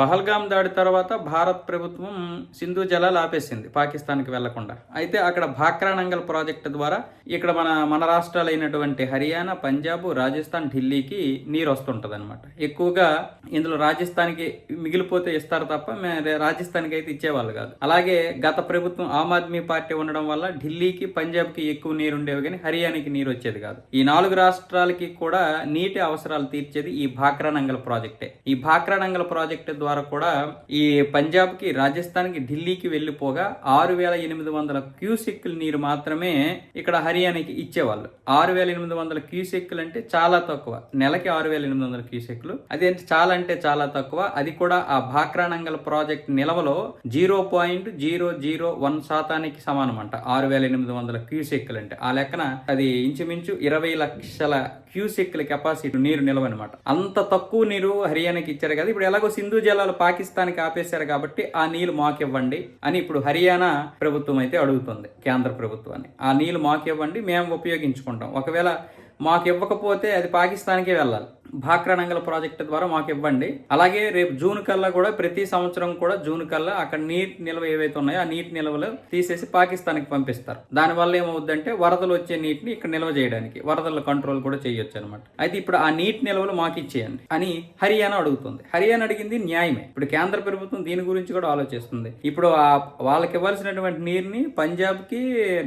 పహల్గామ్ దాడి తర్వాత భారత్ ప్రభుత్వం సింధు జలాలు ఆపేసింది పాకిస్తాన్కి వెళ్ళకుండా. అయితే అక్కడ భాక్రా నంగల్ ప్రాజెక్టు ద్వారా ఇక్కడ మన మన రాష్ట్రాలైనటువంటి హర్యానా పంజాబ్ రాజస్థాన్ ఢిల్లీకి నీరు వస్తుంటుంది అనమాట ఎక్కువగా ఇందులో రాజస్థాన్కి మిగిలిపోతే ఇస్తారు తప్ప రాజస్థాన్కి అయితే ఇచ్చేవాళ్ళు కాదు. అలాగే గత ప్రభుత్వం ఆమ్ ఆద్మీ పార్టీ ఉండడం వల్ల ఢిల్లీకి పంజాబ్కి ఎక్కువ నీరు ఉండేవి కానీ హర్యానాకి నీరు వచ్చేది కాదు. ఈ నాలుగు రాష్ట్రాలకి కూడా నీటి అవసరాలు తీర్చేది ఈ భాక్రా నంగల్ ప్రాజెక్టే. ఈ భాక్రా నంగల్ ప్రాజెక్టు ద్వారా కూడా ఈ పంజాబ్కి రాజస్థాన్కి ఢిల్లీకి వెళ్ళిపోగా ఆరు వేల ఎనిమిది వందల క్యూసెక్కుల నీరు మాత్రమే ఇక్కడ హర్యానాకి ఇచ్చేవాళ్ళు. ఆరు వేల ఎనిమిది వందల క్యూసెక్కులు అంటే చాలా తక్కువ. నెలకి ఆరు వేల ఎనిమిది వందల క్యూసెక్లు అదేంటి చాలా అంటే చాలా తక్కువ. అది కూడా ఆ Bhakra Nangal project నిలవలో zero point zero zero one శాతానికి సమానం అంట ఆరు వేల ఎనిమిది వందల క్యూసెక్కులు అంటే. ఆ లెక్కన అది ఇంచుమించు ఇరవై లక్షల క్యూసెక్కుల కెపాసిటీ నీరు నిలవనమాట. అంత తక్కువ నీరు హర్యానాకి ఇచ్చారు కదా. ఇప్పుడు ఎలాగో సింధు జలాలు పాకిస్తాన్కి ఆపేశారు కాబట్టి ఆ నీళ్ళు మాకివ్వండి అని ఇప్పుడు హర్యానా ప్రభుత్వం అయితే అడుగుతుంది కేంద్ర ప్రభుత్వాన్ని ఆ నీళ్ళు మాకివ్వండి మేము ఉపయోగించుకుంటాం. ఒకవేళ మాకు ఇవ్వకపోతే అది పాకిస్తాన్కే వెళ్ళాలి. భాక్రా నంగల్ ప్రాజెక్టు ద్వారా మాకు ఇవ్వండి. అలాగే రేపు జూన్ కల్లా కూడా ప్రతి సంవత్సరం కూడా జూన్ కల్లా అక్కడ నీటి నిల్వ ఏవైతే ఉన్నాయో ఆ నీటి నిల్వలు తీసేసి పాకిస్తాన్కి పంపిస్తారు. దానివల్ల ఏమవుద్దంటే వరదలు వచ్చే నీటిని ఇక్కడ నిల్వ చేయడానికి వరదల కంట్రోల్ కూడా చేయొచ్చు అనమాట అయితే ఇప్పుడు ఆ నీటి నిల్వలు మాకు ఇచ్చేయండి అని హర్యానా అడుగుతుంది. హర్యానా అడిగింది న్యాయమే. ఇప్పుడు కేంద్ర ప్రభుత్వం దీని గురించి కూడా ఆలోచిస్తుంది. ఇప్పుడు ఆ వాళ్ళకి ఇవ్వాల్సినటువంటి నీరుని పంజాబ్కి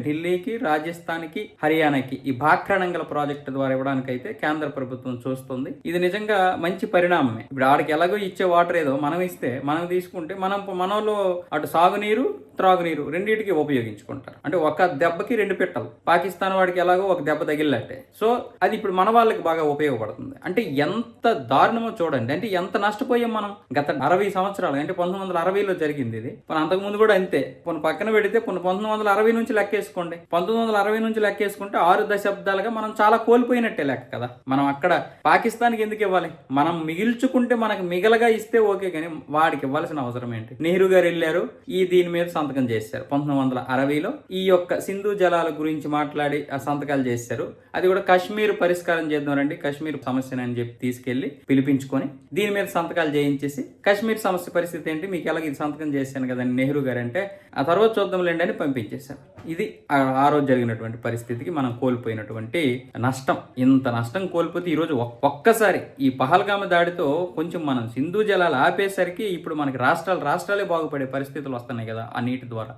ఢిల్లీకి రాజస్థాన్కి హర్యానాకి ఈ భాక్రా నంగల్ ప్రాజెక్టు ద్వారా ఇవ్వడానికి అయితే కేంద్ర ప్రభుత్వం చూస్తుంది. ఇది నిజంగా మంచి పరిణామమే. ఇప్పుడు ఆడికి ఎలాగో ఇచ్చే వాటర్ ఏదో మనం ఇస్తే మనం తీసుకుంటే మనం మనలో అటు సాగునీరు త్రాగునీరు రెండింటికి ఉపయోగించుకుంటారు. అంటే ఒక దెబ్బకి రెండు పిట్టలు. పాకిస్తాన్ వాడికి ఎలాగో ఒక దెబ్బ తగిలినట్టే. సో అది ఇప్పుడు మన వాళ్ళకి బాగా ఉపయోగపడుతుంది. అంటే ఎంత దారుణమో చూడండి. అంటే ఎంత నష్టపోయాం మనం? గత అరవై సంవత్సరాలు అంటే పంతొమ్మిది వందల అరవైలో జరిగింది ఇది. మన అంతకుముందు కూడా అంతే. కొన్ని పక్కన పెడితే కొన్ని పంతొమ్మిది వందల అరవై నుంచి లెక్కేసుకోండి. పంతొమ్మిది వందల అరవై నుంచి లెక్కేసుకుంటే ఆరు దశాబ్దాలుగా మనం చాలా కోల్పోయినట్టే లెక్క కదా. మనం అక్కడ పాకిస్తాన్కి ఎందుకు ఇవ్వాలి? మనం మిగిల్చుకుంటే మనకు మిగలగా ఇస్తే ఓకే కానీ వాడికి ఇవ్వాల్సిన అవసరం ఏంటి? నెహ్రూ గారు వెళ్ళారు. ఈ దీని మీద సంతకం చేశారు. పంతొమ్మిది వందల అరవైలో ఈ యొక్క సింధు జలాల గురించి మాట్లాడి ఆ సంతకాలు చేశారు. అది కూడా కాశ్మీర్ పరిష్కారం చేద్దామండి కాశ్మీర్ సమస్యని అని చెప్పి తీసుకెళ్ళి పిలిపించుకొని దీని మీద సంతకాలు చేయించేసి కాశ్మీర్ సమస్య పరిస్థితి ఏంటి? మీకు ఎలాగ ఇది సంతకం చేశాను కదండి నెహ్రూ గారు అంటే ఆ తర్వాత చూద్దాంలేండి అని పంపించేశారు. ఇది ఆ- రోజు జరిగినటువంటి పరిస్థితికి మనం కోల్పోయినటువంటి నష్టం. ఇంత నష్టం కోల్పోతే ఈరోజు ఒక్కసారి ఈ పహల్గామ దాడితో కొంచెం మనం సింధు జలాలు ఆపేసరికి ఇప్పుడు మనకి రాష్ట్రాలు రాష్ట్రాలే బాగుపడే పరిస్థితులు వస్తున్నాయి కదా ఆ నీటి ద్వారా.